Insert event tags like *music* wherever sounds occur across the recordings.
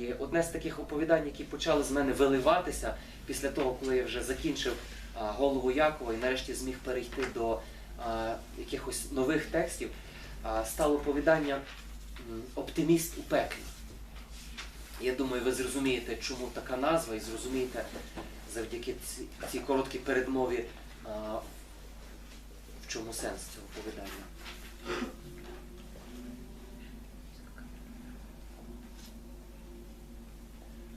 І одне з таких оповідань, які почали з мене виливатися після того, коли я вже закінчив голову Якова і нарешті зміг перейти до якихось нових текстів, стало оповідання Оптиміст у пеклі. Я думаю, ви зрозумієте, чому така назва, і зрозумієте завдяки цій короткій передмові, в чому сенс цього оповідання.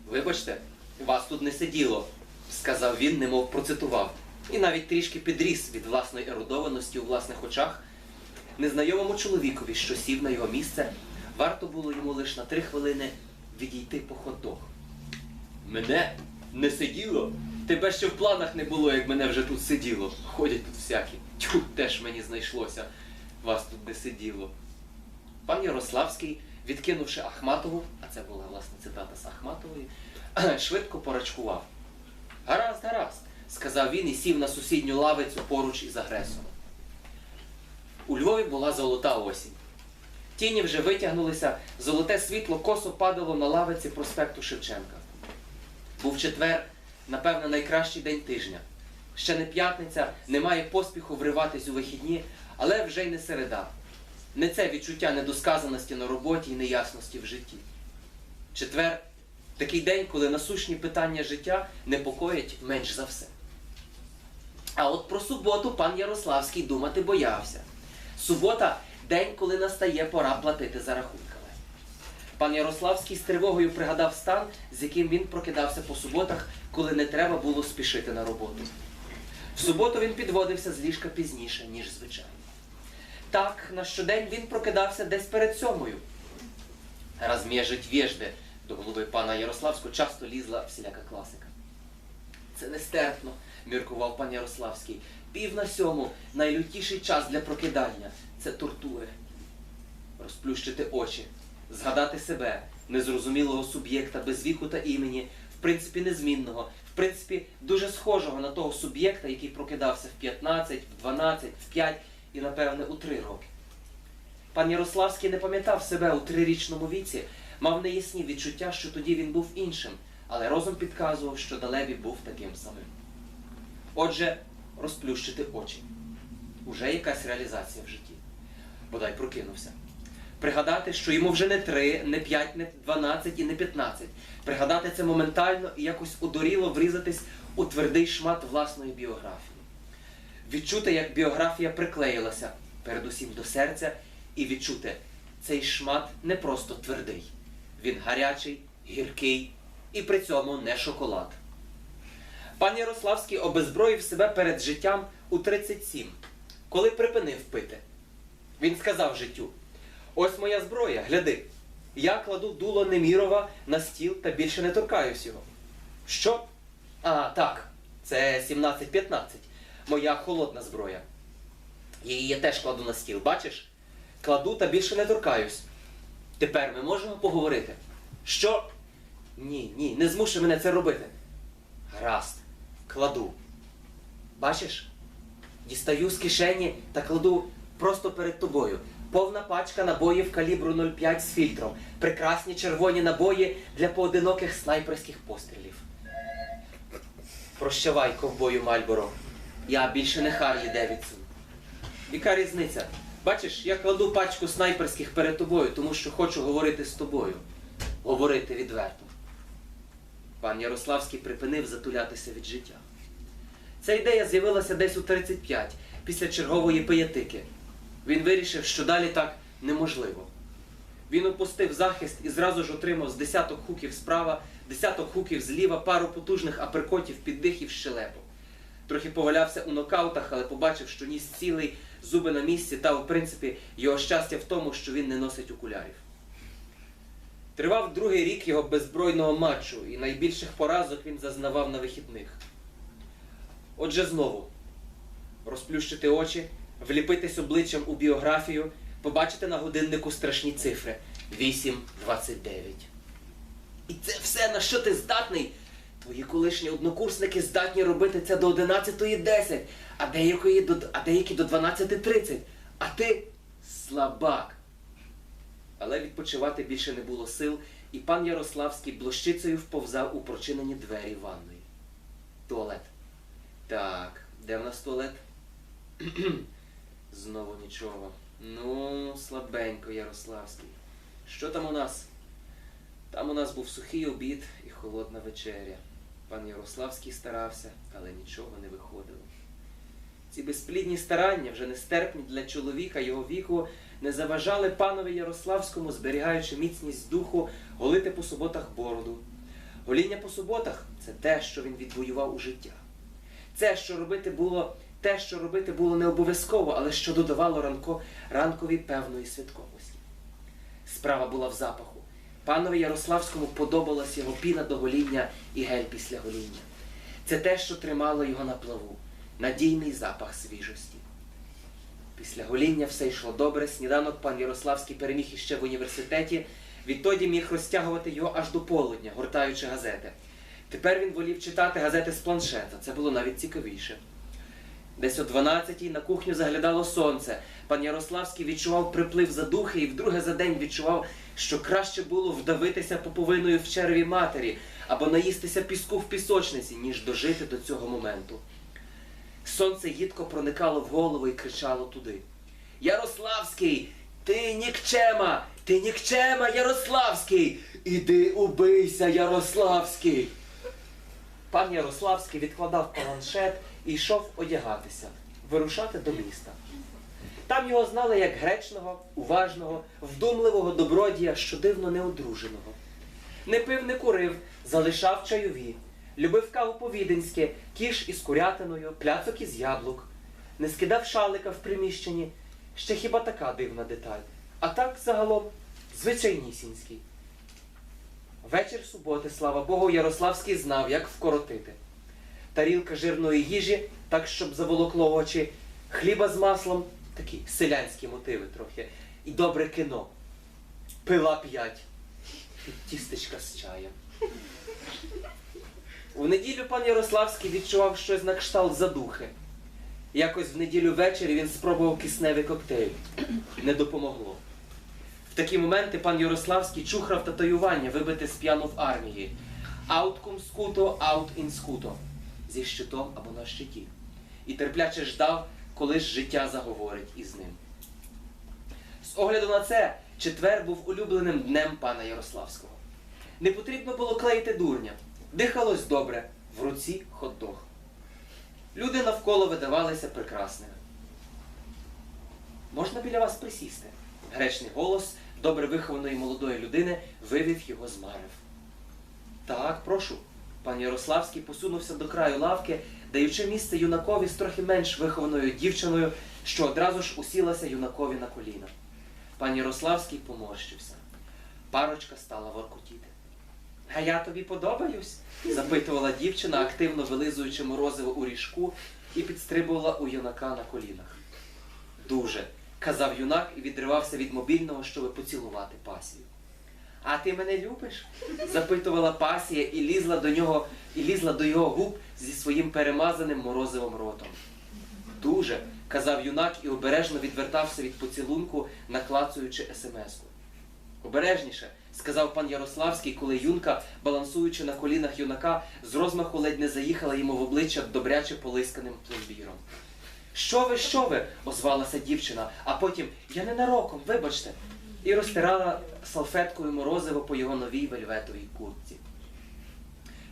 Вибачте, вас тут не сиділо, сказав він, немов процитував, і навіть трішки підріс від власної ерудованості у власних очах. Незнайомому чоловікові, що сів на його місце, варто було йому лише на три хвилини відійти по ходах. Мене не сиділо? Тебе ще в планах не було, як мене вже тут сиділо. Ходять тут всякі. Тьфу, теж мені знайшлося. Вас тут не сиділо. Пан Ярославський, відкинувши Ахматову, це була власне цитата з Ахматової, *clears throat* швидко порачкував. Гаразд, гаразд, сказав він і сів на сусідню лавицю поруч із агресором. У Львові була золота осінь. Тіні вже витягнулися, золоте світло косо падало на лавиці проспекту Шевченка. Був четвер, напевно, найкращий день тижня. Ще не п'ятниця, немає поспіху вриватись у вихідні, але вже й не середа. Не це відчуття недосказаності на роботі і неясності в житті. Четвер такий день, коли насущні питання життя непокоять менш за все. А от про суботу пан Ярославський думати боявся. Субота день, коли настає пора платити за рахунками. Пан Ярославський з тривогою пригадав стан, з яким він прокидався по суботах, коли не треба було спішити на роботу. В суботу він підводився з ліжка пізніше, ніж звичайно. Так, на щодень він прокидався десь перед сьомою. Розміжить вежди, до голови пана Ярославського часто лізла всіляка класика. Це нестерпно, міркував пан Ярославський. Пів на сьому найлютіший час для прокидання це тортури. Розплющити очі, згадати себе, незрозумілого суб'єкта без віку та імені, в принципі незмінного, в принципі дуже схожого на того суб'єкта, який прокидався в 15, в 12, в 5 і, напевне, у 3 роки. Пан Ярославський не пам'ятав себе у трирічному віці, мав неясні відчуття, що тоді він був іншим, але розум підказував, що Далеві був таким самим. Отже, розплющити очі. Уже якась реалізація в житті. Бодай прокинувся. Пригадати, що йому вже не 3, не 5, не 12 і не 15. Пригадати це моментально і якось удоріло врізатись у твердий шмат власної біографії. Відчути, як біографія приклеїлася передусім до серця, і відчути, цей шмат не просто твердий. Він гарячий, гіркий і при цьому не шоколад. Пан Ярославський обезброїв себе перед життям у 37, коли припинив пити. Він сказав життю: ось моя зброя, гляди. Я кладу дуло Немірова на стіл та більше не торкаюсь його. Що? А, так, це 17-15. Моя холодна зброя. Її я теж кладу на стіл, бачиш? Кладу та більше не торкаюсь. Тепер ми можемо поговорити. Що? Ні, ні, не змушуй мене це робити. Гаразд, кладу. Бачиш? Дістаю з кишені та кладу просто перед тобою. Повна пачка набоїв калібру 0,5 з фільтром. Прекрасні червоні набої для поодиноких снайперських пострілів. Прощавай, ковбою Мальборо. Я більше не Харлі Девідсон. Яка різниця? Бачиш, я кладу пачку снайперських перед тобою, тому що хочу говорити з тобою. Говорити відверто. Пан Ярославський припинив затулятися від життя. Ця ідея з'явилася десь у 35, після чергової пиятики. Він вирішив, що далі так неможливо. Він опустив захист і зразу ж отримав з десяток хуків справа, десяток хуків зліва, пару потужних аперкотів під дих щелепу. Трохи повалявся у нокаутах, але побачив, що ніс цілий, зуби на місці, та, в принципі, його щастя в тому, що він не носить окулярів. Тривав другий рік його беззбройного матчу, і найбільших поразок він зазнавав на вихідних. Отже, знову розплющити очі, вліпитись обличчям у біографію, побачити на годиннику страшні цифри 8.29. І це все, на що ти здатний? Твої колишні однокурсники здатні робити це до 11.10, а деякі до, а деякі до 12.30. А ти слабак. Але відпочивати більше не було сил, і пан Ярославський блощицею вповзав у прочинені двері ванної. Туалет. Так, де в нас туалет? *clears throat* Знову нічого. Ну, слабенько, Ярославський. Що там у нас? Там у нас був сухий обід і холодна вечеря. Пан Ярославський старався, але нічого не виходило. Ці безплідні старання, вже нестерпні для чоловіка його віку, не заважали панові Ярославському, зберігаючи міцність духу, голити по суботах бороду. Гоління по суботах це те, що він відвоював у життя. Це, що робити було, те, що робити було не обов'язково, але що додавало ранко, ранкові певної святковості. Справа була в запаху. Панові Ярославському подобалась його піна до гоління і гель після гоління. Це те, що тримало його на плаву, надійний запах свіжості. Після гоління все йшло добре. Сніданок пан Ярославський переміг іще в університеті. Відтоді міг розтягувати його аж до полудня, гортаючи газети. Тепер він волів читати газети з планшета. Це було навіть цікавіше. Десь о 12-й на кухню заглядало сонце. Пан Ярославський відчував приплив задухи і вдруге за день відчував, що краще було вдавитися поповиною в черві матері або наїстися піску в пісочниці, ніж дожити до цього моменту. Сонце їдко проникало в голову і кричало туди. Ярославський, ти нікчема! Ти нікчема, Ярославський! Іди убийся, Ярославський! Пан Ярославський відкладав планшет і йшов одягатися, вирушати до міста. Там його знали як гречного, уважного, вдумливого добродія, що дивно неодруженого. Не пив, не курив, залишав чайові, любив каву по-віденськи, кіш із курятиною, пляцок із яблук, не скидав шалика в приміщенні. Ще хіба така дивна деталь. А так, загалом, звичайнісінький. Вечір суботи, слава Богу, Ярославський знав, як вкоротити. Тарілка жирної їжі, так, щоб заволокло очі, хліба з маслом, такі селянські мотиви трохи, і добре кіно. Пила п'ять. Тістечка з чаєм. У неділю пан Ярославський відчував щось на кшталт задухи. Якось в неділю ввечері він спробував кисневий коктейль. Не допомогло. В такі моменти пан Ярославський чухрав татуювання, вибите з п'яну в армії. Ауткум скуто, аут ін скуто. Зі щитом або на щиті. І терпляче ждав, коли ж життя заговорить із ним. З огляду на це, четвер був улюбленим днем пана Ярославського. Не потрібно було клеїти дурня. Дихалось добре, в руці хот-дог. Люди навколо видавалися прекрасними. Можна біля вас присісти? Гречний голос добре вихованої молодої людини вивів його з марив. Так, прошу. Пан Ярославський посунувся до краю лавки, даючи місце юнакові з трохи менш вихованою дівчиною, що одразу ж усілася юнакові на коліна. Пан Ярославський поморщився. Парочка стала воркотіти. А я тобі подобаюсь? запитувала дівчина, активно вилизуючи морозиво у ріжку і підстрибувала у юнака на колінах. Дуже, казав юнак і відривався від мобільного, щоби поцілувати пасію. А ти мене любиш? запитувала пасія і лізла до нього, і лізла до його губ зі своїм перемазаним морозивом ротом. Дуже, казав юнак і обережно відвертався від поцілунку, наклацуючи смс-ку. Обережніше, сказав пан Ярославський, коли юнка, балансуючи на колінах юнака, з розмаху ледь не заїхала йому в обличчя добряче полисканим пломбіром. Що ви, що ви? озвалася дівчина, а потім я ненароком, вибачте, і розтирала салфеткою морозиво по його новій вельветовій куртці.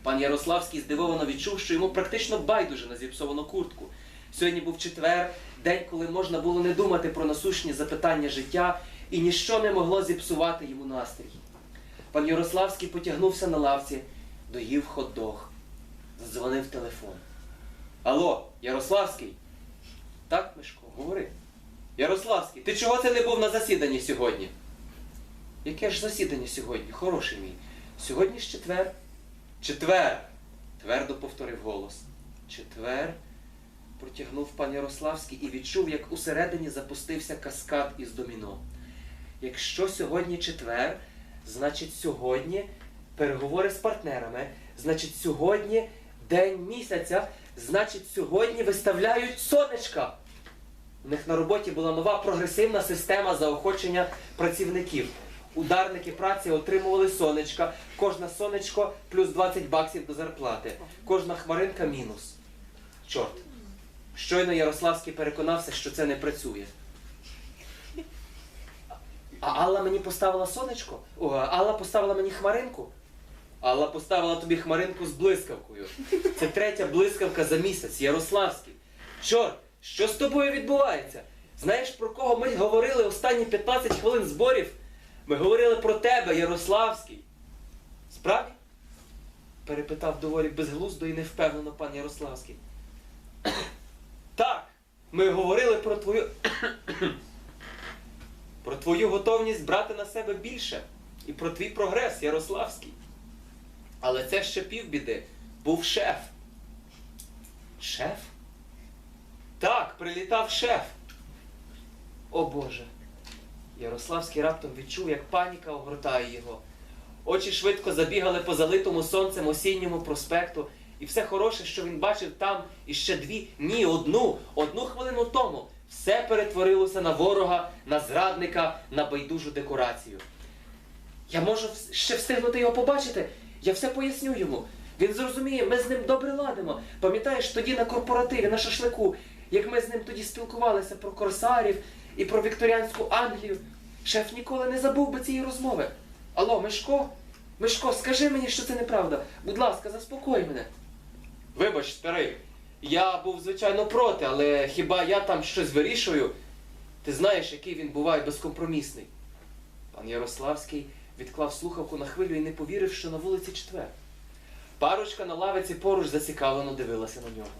Пан Ярославський здивовано відчув, що йому практично байдуже на зіпсовану куртку. Сьогодні був четвер, день, коли можна було не думати про насущні запитання життя, і ніщо не могло зіпсувати йому настрій. Пан Ярославський потягнувся на лавці, доїв хот-дог. Задзвонив телефон. Алло, Ярославський? Так, Мишко, говори. Ярославський, ти чого це не був на засіданні сьогодні? Яке ж засідання сьогодні, хороший мій? Сьогодні ж четвер. Четвер. твердо повторив голос. Четвер. Протягнув пан Ярославський і відчув, як усередині запустився каскад із доміно. Якщо сьогодні четвер, значить сьогодні переговори з партнерами, значить сьогодні день місяця, значить сьогодні виставляють сонечка. У них на роботі була нова прогресивна система заохочення працівників. Ударники праці отримували сонечка, кожна сонечко плюс 20 баксів до зарплати, кожна хмаринка мінус. Чорт. Щойно Ярославський переконався, що це не працює. А Алла мені поставила сонечко? О, Алла поставила мені хмаринку? Алла поставила тобі хмаринку з блискавкою. Це третя блискавка за місяць, Ярославський. Чорт, що з тобою відбувається? Знаєш, про кого ми говорили останні 15 хвилин зборів? Ми говорили про тебе, Ярославський. Справді? перепитав доволі безглуздо і невпевнено пан Ярославський. Так, ми говорили про твою. *coughs* про твою готовність брати на себе більше і про твій прогрес, Ярославський. Але це ще півбіди. Був шеф. Шеф? Так, прилітав шеф. О Боже. Ярославський раптом відчув, як паніка огортає його. Очі швидко забігали по залитому сонцем осінньому проспекту, і все хороше, що він бачив там, і ще дві, ні, одну, одну хвилину тому, все перетворилося на ворога, на зрадника, на байдужу декорацію. Я можу ще встигнути його побачити. Я все поясню йому. Він зрозуміє, ми з ним добре ладимо. Пам'ятаєш, тоді на корпоративі, на шашлику, як ми з ним тоді спілкувалися про корсарів і про вікторіанську Англію. Шеф ніколи не забув би цієї розмови. Алло, Мишко? Мишко, скажи мені, що це неправда. Будь ласка, заспокой мене. Вибач, старий, я був, звичайно, проти, але хіба я там щось вирішую? Ти знаєш, який він буває безкомпромісний. Пан Ярославський відклав слухавку на хвилю і не повірив, що на вулиці четвер. Парочка на лавиці поруч зацікавлено дивилася на нього.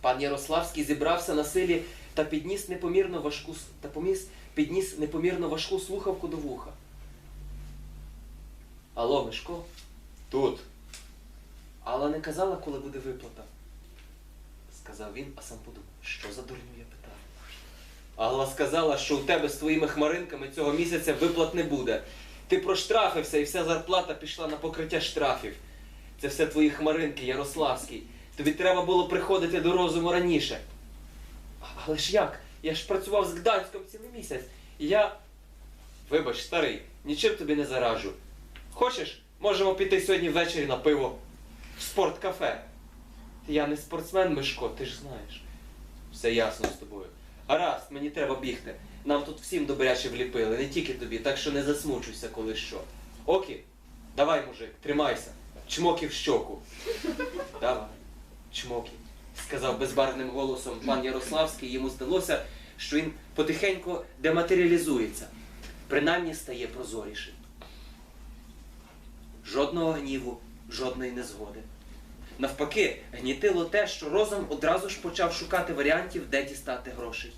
Пан Ярославський зібрався на силі та підніс непомірно важку та поміс, підніс непомірно важку слухавку до вуха. Алло, Мишко? Тут. Алла не казала, коли буде виплата. Сказав він, а сам подумав, що за дурню я питаю. Алла сказала, що у тебе з твоїми хмаринками цього місяця виплат не буде. Ти проштрафився і вся зарплата пішла на покриття штрафів. Це все твої хмаринки, Ярославський. Тобі треба було приходити до розуму раніше. «А- Але ж як? Я ж працював з Гданськом цілий місяць. І я. Вибач, старий, нічим тобі не заражу. Хочеш, можемо піти сьогодні ввечері на пиво в спорткафе. Я не спортсмен, Мишко, ти ж знаєш. Все ясно з тобою. Гаразд, мені треба бігти. Нам тут всім добряче вліпили, не тільки тобі, так що не засмучуйся, коли що. Окі, давай, мужик, тримайся. Чмоки в щоку. Давай, чмоки, сказав безбарвним голосом пан Ярославський. Йому здалося, що він потихеньку дематеріалізується, принаймні стає прозорішим. Жодного гніву, жодної незгоди. Навпаки, гнітило те, що розум одразу ж почав шукати варіантів, де дістати грошей.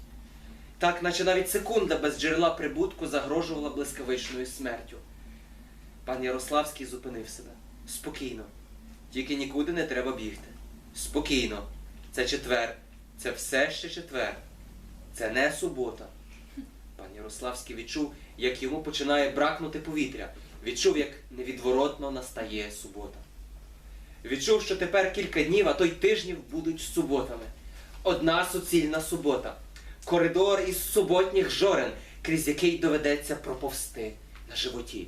Так, наче навіть секунда без джерела прибутку загрожувала блискавичною смертю. Пан Ярославський зупинив себе. Спокійно. Тільки нікуди не треба бігти. Спокійно. Це четвер. Це все ще четвер. Це не субота. Пан Ярославський відчув, як йому починає бракнути повітря. Відчув, як невідворотно настає субота. Відчув, що тепер кілька днів, а то й тижнів будуть суботами. Одна суцільна субота. Коридор із суботніх жорен, крізь який доведеться проповсти на животі.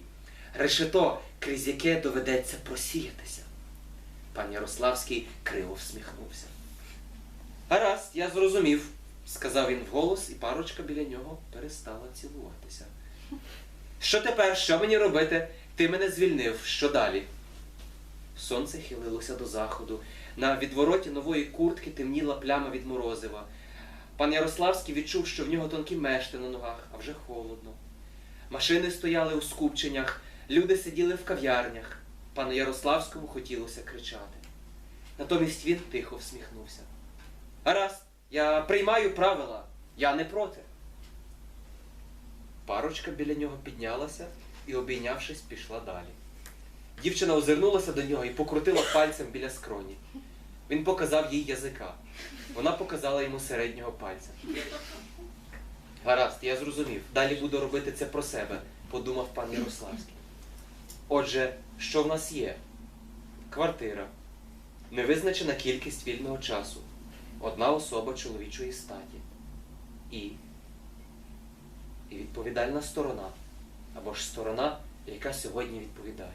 Решето, крізь яке доведеться просіятися. Пан Ярославський криво всміхнувся. Гаразд, я зрозумів, сказав він вголос, і парочка біля нього перестала цілуватися. Що тепер? Що мені робити? Ти мене звільнив. Що далі? Сонце хилилося до заходу. На відвороті нової куртки темніла пляма від морозива. Пан Ярославський відчув, що в нього тонкі мешти на ногах, а вже холодно. Машини стояли у скупченнях, люди сиділи в кав'ярнях. Пану Ярославському хотілося кричати. Натомість він тихо всміхнувся. Гаразд, я приймаю правила, я не проти. Парочка біля нього піднялася і, обійнявшись, пішла далі. Дівчина озирнулася до нього і покрутила пальцем біля скроні. Він показав їй язика. Вона показала йому середнього пальця. Гаразд, я зрозумів. Далі буду робити це про себе, подумав пан Ярославський. Отже, що в нас є? Квартира, невизначена кількість вільного часу, одна особа чоловічої статі і, і відповідальна сторона, або ж сторона, яка сьогодні відповідає.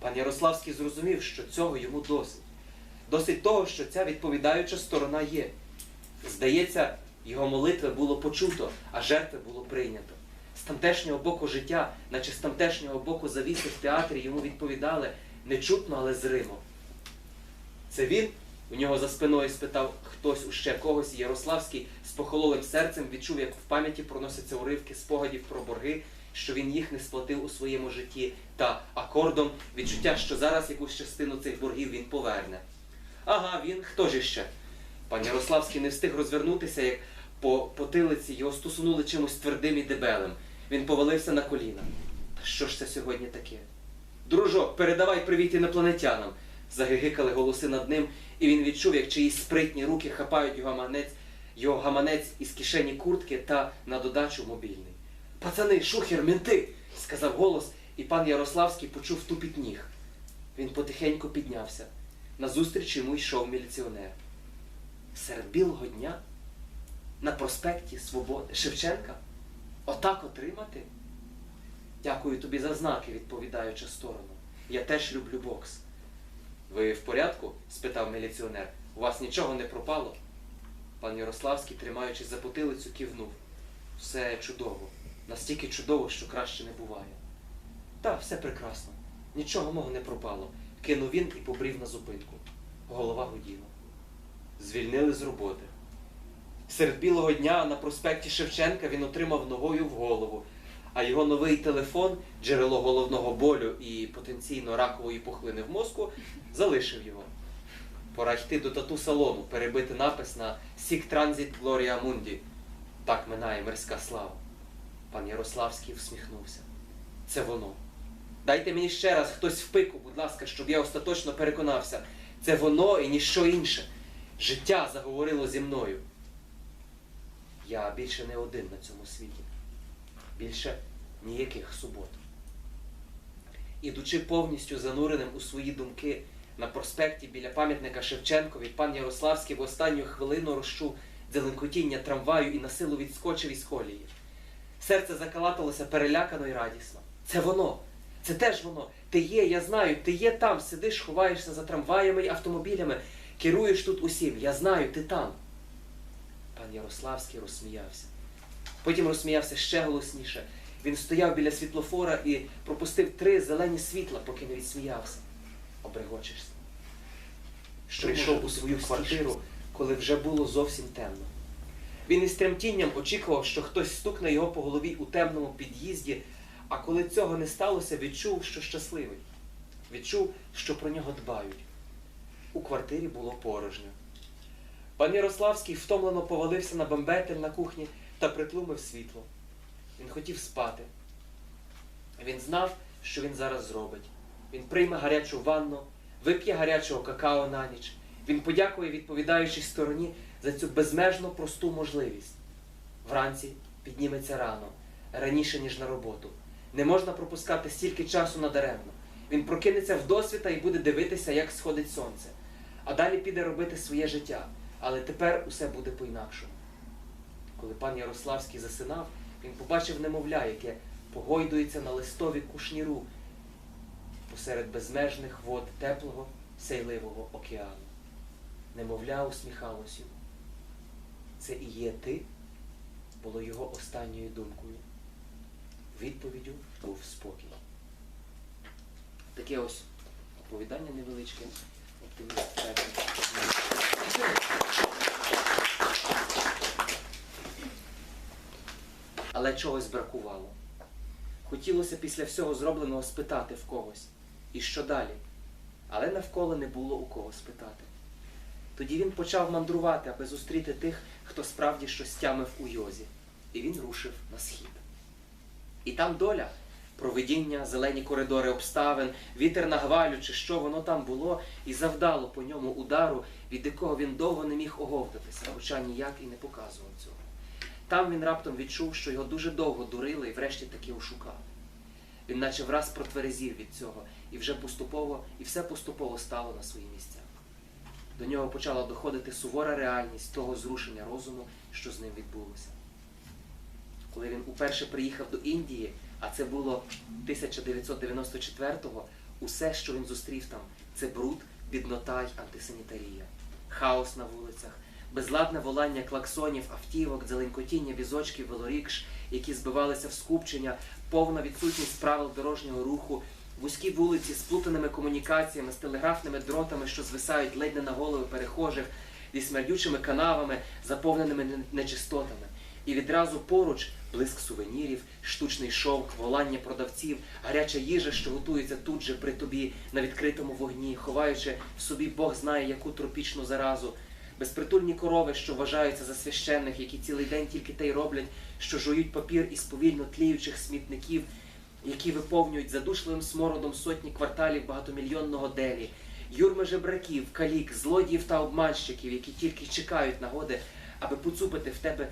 Пан Ярославський зрозумів, що цього йому досить. Досить того, що ця відповідаюча сторона є. Здається, його молитви було почуто, а жертви було прийнято. З тамтешнього боку життя, наче з тамтешнього боку завіси в театрі йому відповідали не чутно, але зримо. Це він? У нього за спиною спитав хтось у ще когось, і Ярославський з похололим серцем відчув, як в пам'яті проносяться уривки спогадів про борги, що він їх не сплатив у своєму житті, та акордом відчуття, що зараз якусь частину цих боргів він поверне. Ага, він хто ж іще? Пан Ярославський не встиг розвернутися, як по потилиці його стусунули чимось твердим і дебелим. Він повалився на коліна. Та що ж це сьогодні таке? Дружок, передавай привіт інопланетянам. Загигикали голоси над ним, і він відчув, як чиїсь спритні руки хапають його гаманець, його гаманець із кишені куртки та на додачу мобільний. Пацани, шухер, менти! сказав голос, і пан Ярославський почув тупіт ніг. Він потихеньку піднявся. Назустріч йому йшов міліціонер. Серед білого дня на проспекті Свободи Шевченка? Отак отримати? Дякую тобі за знаки, відповідаючи сторону. Я теж люблю бокс. Ви в порядку? спитав міліціонер. У вас нічого не пропало? Пан Ярославський, тримаючись за потилицю, кивнув. Все чудово. Настільки чудово, що краще не буває. Так, все прекрасно. Нічого мого не пропало. Кинув він і побрів на зупинку. Голова гуділа. Звільнили з роботи. Серед білого дня на проспекті Шевченка він отримав ногою в голову, а його новий телефон, джерело головного болю і потенційно ракової пухлини в мозку, залишив його. Пора йти до тату-салону, перебити напис на Сік Транзит Глорія Мунді. Так минає мирська слава. Пан Ярославський всміхнувся. Це воно. Дайте мені ще раз хтось в пику, будь ласка, щоб я остаточно переконався. Це воно і ніщо інше. Життя заговорило зі мною. Я більше не один на цьому світі. Більше ніяких субот. Ідучи повністю зануреним у свої думки на проспекті біля пам'ятника Шевченкові, пан Ярославський в останню хвилину розчув дзеленкотіння трамваю і на силу відскочив із колії. Серце закалаталося перелякано і радісно. Це воно. Це теж воно. Ти є, я знаю, ти є там, сидиш, ховаєшся за трамваями і автомобілями, керуєш тут усім. Я знаю, ти там. Пан Ярославський розсміявся. Потім розсміявся ще голосніше. Він стояв біля світлофора і пропустив три зелені світла, поки не відсміявся. Обрегочишся. Що йшов у свою квартиру, коли вже було зовсім темно. Він із тремтінням очікував, що хтось стукне його по голові у темному під'їзді, а коли цього не сталося, відчув, що щасливий. Відчув, що про нього дбають. У квартирі було порожньо. Пан Ярославський втомлено повалився на бомбетель на кухні та притлумив світло. Він хотів спати. Він знав, що він зараз зробить. Він прийме гарячу ванну, вип'є гарячого какао на ніч. Він подякує відповідаючій стороні за цю безмежно просту можливість. Вранці підніметься рано, раніше, ніж на роботу. Не можна пропускати стільки часу надаремно. Він прокинеться в досвіта і буде дивитися, як сходить сонце. А далі піде робити своє життя. Але тепер усе буде по-інакшому. Коли пан Ярославський засинав, він побачив немовля, яке погойдується на листові кушніру посеред безмежних вод теплого, сейливого океану. Немовля усміхалось йому. Це і є ти, було його останньою думкою. Відповіддю був спокій. Таке ось оповідання невеличке. Оптиміст Але чогось бракувало. Хотілося після всього зробленого спитати в когось. І що далі? Але навколо не було у кого спитати. Тоді він почав мандрувати, аби зустріти тих, хто справді щось тямив у йозі. І він рушив на схід. І там доля, провидіння, зелені коридори обставин, вітер на гвалю, чи що воно там було, і завдало по ньому удару, від якого він довго не міг оговтатися, хоча ніяк і не показував цього. Там він раптом відчув, що його дуже довго дурили і врешті таки ошукали. Він наче враз протверезів від цього, і вже поступово, і все поступово стало на свої місця. До нього почала доходити сувора реальність того зрушення розуму, що з ним відбулося. Коли він уперше приїхав до Індії, А це було 1994-го. Усе, що він зустрів там, це бруд, біднота й антисанітарія, хаос на вулицях, безладне волання клаксонів, автівок, дзеленькотіння візочків, велорікш, які збивалися в скупчення, повна відсутність правил дорожнього руху, вузькі вулиці з плутаними комунікаціями, з телеграфними дротами, що звисають ледь не на голови перехожих, зі смердючими канавами, заповненими нечистотами. І відразу поруч блиск сувенірів, штучний шовк, волання продавців, гаряча їжа, що готується тут же при тобі на відкритому вогні, ховаючи в собі Бог знає яку тропічну заразу. Безпритульні корови, що вважаються за священних, які цілий день тільки те й роблять, що жують папір із повільно тліючих смітників, які виповнюють задушливим смородом сотні кварталів багатомільйонного делі, юрми жебраків, калік, злодіїв та обманщиків, які тільки чекають нагоди, аби поцупити в тебе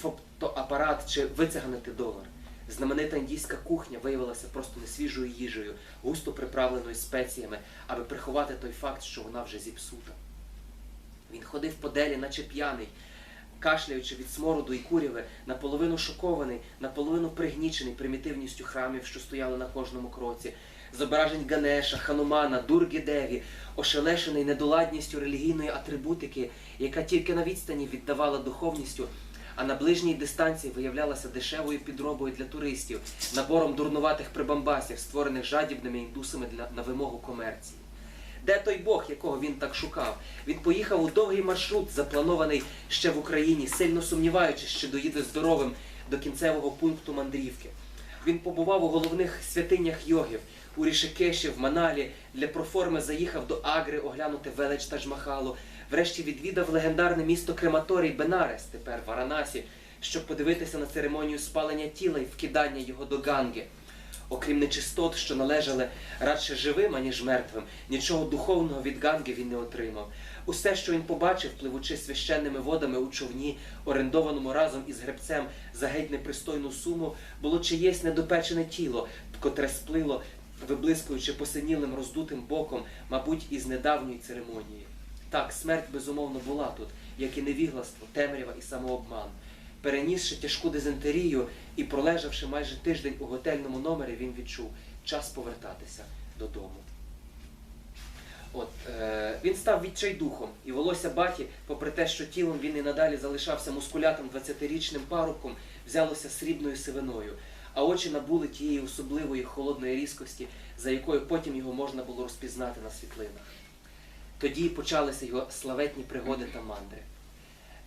фотоапарат чи витяганити долар. Знаменита індійська кухня виявилася просто несвіжою їжею, густо приправленою спеціями, аби приховати той факт, що вона вже зіпсута. Він ходив по делі, наче п'яний, кашляючи від смороду і куряви, наполовину шокований, наполовину пригнічений примітивністю храмів, що стояли на кожному кроці, зображень Ганеша, Ханумана, Дурги Деві, ошелешений недоладністю релігійної атрибутики, яка тільки на відстані віддавала духовністю, а на ближній дистанції виявлялася дешевою підробою для туристів, набором дурнуватих прибамбасів, створених жадібними індусами для, на вимогу комерції. Де той Бог, якого він так шукав? Він поїхав у довгий маршрут, запланований ще в Україні, сильно сумніваючись, що доїде здоровим до кінцевого пункту мандрівки. Він побував у головних святинях йогів, у Рішикеші, в Маналі, для проформи заїхав до Агри оглянути велич Тадж-Махалу, врешті відвідав легендарне місто Крематорій Бенарес, тепер Варанасі, щоб подивитися на церемонію спалення тіла і вкидання його до Ганги. Окрім нечистот, що належали радше живим, аніж мертвим, нічого духовного від Ганги він не отримав. Усе, що він побачив, пливучи священними водами у човні, орендованому разом із гребцем за геть непристойну суму, було чиєсь недопечене тіло, котре сплило, виблискуючи посинілим роздутим боком, мабуть, із недавньої церемонії. Так, смерть безумовно була тут, як і невігластво, темрява і самообман. Перенісши тяжку дизентерію і пролежавши майже тиждень у готельному номері, він відчув час повертатися додому. От, е, він став відчайдухом, і волосся баті, попри те, що тілом він і надалі залишався мускулятим 20-річним парубком, взялося срібною сивиною, а очі набули тієї особливої холодної різкості, за якою потім його можна було розпізнати на світлинах. Тоді почалися його славетні пригоди та мандри.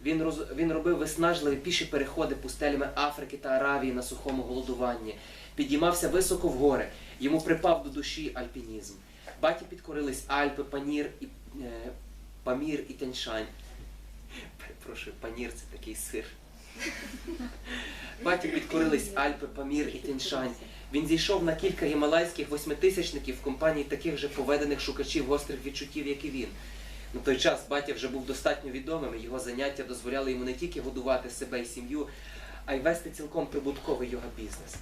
Він, роз... він робив виснажливі піші переходи пустелями Африки та Аравії на сухому голодуванні, підіймався високо в гори, йому припав до душі альпінізм. Баті підкорились Альпи, Панір і е, Памір і Тяньшань. Перепрошую, панір це такий сир. Баті підкорились Альпи, Памір і Тяньшань. Він зійшов на кілька гімалайських восьмитисячників в компанії таких же поведених шукачів гострих відчуттів, як і він. На той час батя вже був достатньо відомим, його заняття дозволяли йому не тільки годувати себе і сім'ю, а й вести цілком прибутковий його бізнес.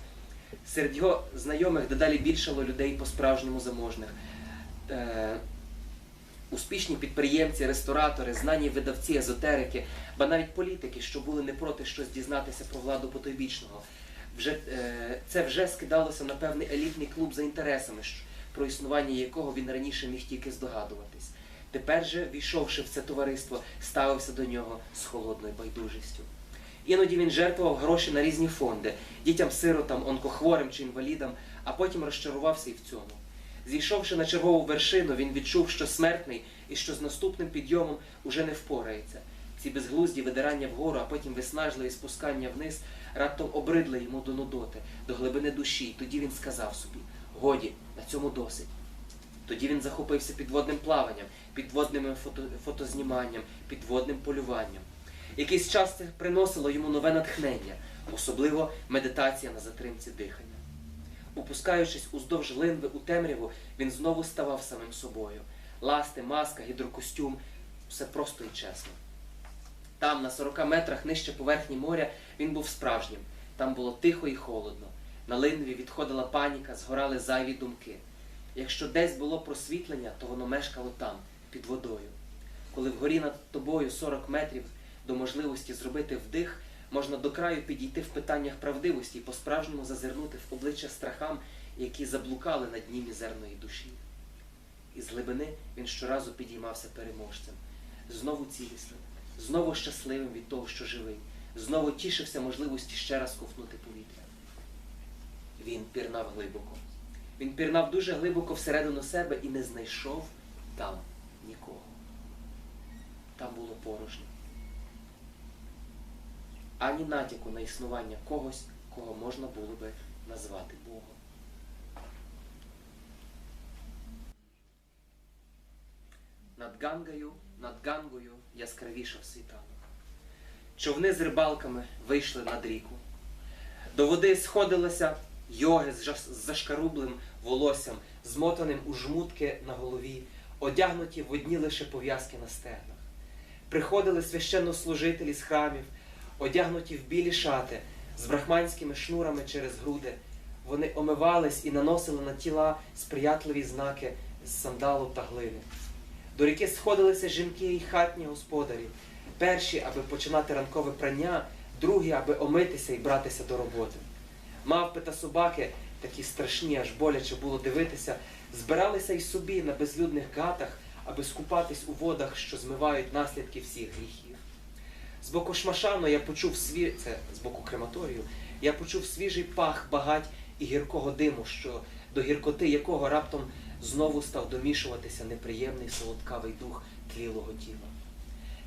Серед його знайомих дедалі більшало людей по-справжньому заможних. Е, успішні підприємці, ресторатори, знані видавці, езотерики, ба навіть політики, що були не проти щось дізнатися про владу потойбічного. Вже, е, це вже скидалося на певний елітний клуб за інтересами, про існування якого він раніше міг тільки здогадуватись. Тепер же, війшовши в це товариство, ставився до нього з холодною байдужістю. Іноді він жертвував гроші на різні фонди дітям, сиротам, онкохворим чи інвалідам, а потім розчарувався і в цьому. Зійшовши на чергову вершину, він відчув, що смертний і що з наступним підйомом уже не впорається. Ці безглузді видирання вгору, а потім виснажливі спускання вниз раптом обридли йому до нудоти, до глибини душі. І тоді він сказав собі: годі, на цьому досить. Тоді він захопився підводним плаванням, підводним фото, фотозніманням, підводним полюванням. Якийсь час це приносило йому нове натхнення, особливо медитація на затримці дихання. Опускаючись уздовж линви у темряву, він знову ставав самим собою. Ласти, маска, гідрокостюм все просто і чесно. Там, на 40 метрах нижче поверхні моря, він був справжнім. Там було тихо і холодно. На линві відходила паніка, згорали зайві думки. Якщо десь було просвітлення, то воно мешкало там, під водою. Коли вгорі над тобою 40 метрів до можливості зробити вдих, можна до краю підійти в питаннях правдивості і по-справжньому зазирнути в обличчя страхам, які заблукали на дні мізерної душі. Із глибини він щоразу підіймався переможцем, знову цілісним, знову щасливим від того, що живий, знову тішився можливості ще раз ковтнути повітря. Він пірнав глибоко. Він пірнав дуже глибоко всередину себе і не знайшов там нікого. Там було порожньо. Ані натяку на існування когось, кого можна було би назвати Богом. Над Гангою, над Гангою яскравішав світанок. Човни з рибалками вийшли над ріку. До води сходилися йоги з зашкарублим волоссям, змотаним у жмутки на голові, одягнуті в одні лише пов'язки на стегнах. Приходили священнослужителі з храмів, одягнуті в білі шати, з брахманськими шнурами через груди. Вони омивались і наносили на тіла сприятливі знаки з сандалу та глини. До ріки сходилися жінки і хатні господарі. Перші, аби починати ранкове прання, другі, аби омитися і братися до роботи. Мавпи та собаки, такі страшні, аж боляче було дивитися, збиралися й собі на безлюдних гатах, аби скупатись у водах, що змивають наслідки всіх гріхів. З боку шмашану я почув сві... це з боку крематорію, я почув свіжий пах багать і гіркого диму, що до гіркоти якого раптом знову став домішуватися неприємний солодкавий дух тлілого тіла.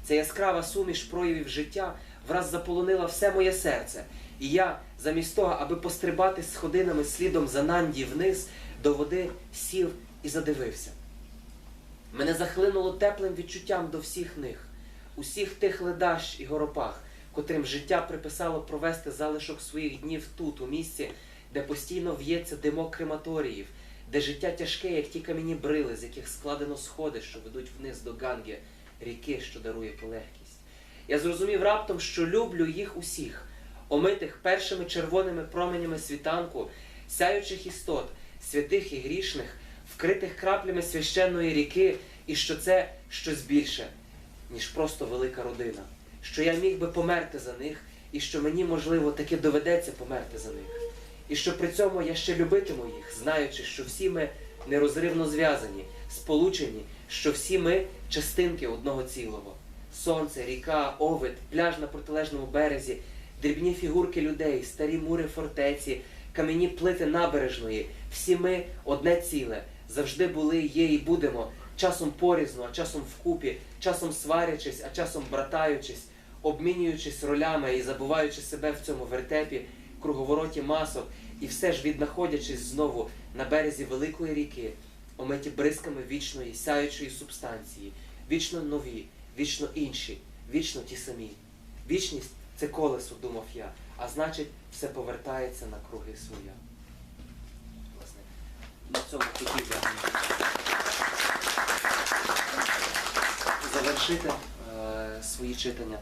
Ця яскрава суміш проявів життя враз заполонила все моє серце, і я, замість того, аби пострибати сходинами слідом за Нанді вниз, до води сів і задивився. Мене захлинуло теплим відчуттям до всіх них, усіх тих ледащ і горопах, котрим життя приписало провести залишок своїх днів тут, у місці, де постійно в'ється димок крематоріїв, де життя тяжке, як ті кам'яні брили, з яких складено сходи, що ведуть вниз до Ганги, ріки, що дарує полегкість. Я зрозумів раптом, що люблю їх усіх, омитих першими червоними променями світанку, сяючих істот, святих і грішних, вкритих краплями священної ріки, і що це щось більше, ніж просто велика родина, що я міг би померти за них, і що мені, можливо, таки доведеться померти за них. І що при цьому я ще любитиму їх, знаючи, що всі ми нерозривно зв'язані, сполучені, що всі ми частинки одного цілого. Сонце, ріка, овид, пляж на протилежному березі, дрібні фігурки людей, старі мури фортеці, кам'яні плити набережної. Всі ми одне ціле, завжди були, є і будемо, часом порізно, а часом вкупі, часом сварячись, а часом братаючись, обмінюючись ролями і забуваючи себе в цьому вертепі, круговороті масок, і все ж віднаходячись знову на березі великої ріки, омиті бризками вічної сяючої субстанції, вічно нові, вічно інші, вічно ті самі. Вічність це колесо, думав я, а значить, все повертається на круги своя. Власне, на цьому хотів я завершити е, свої читання.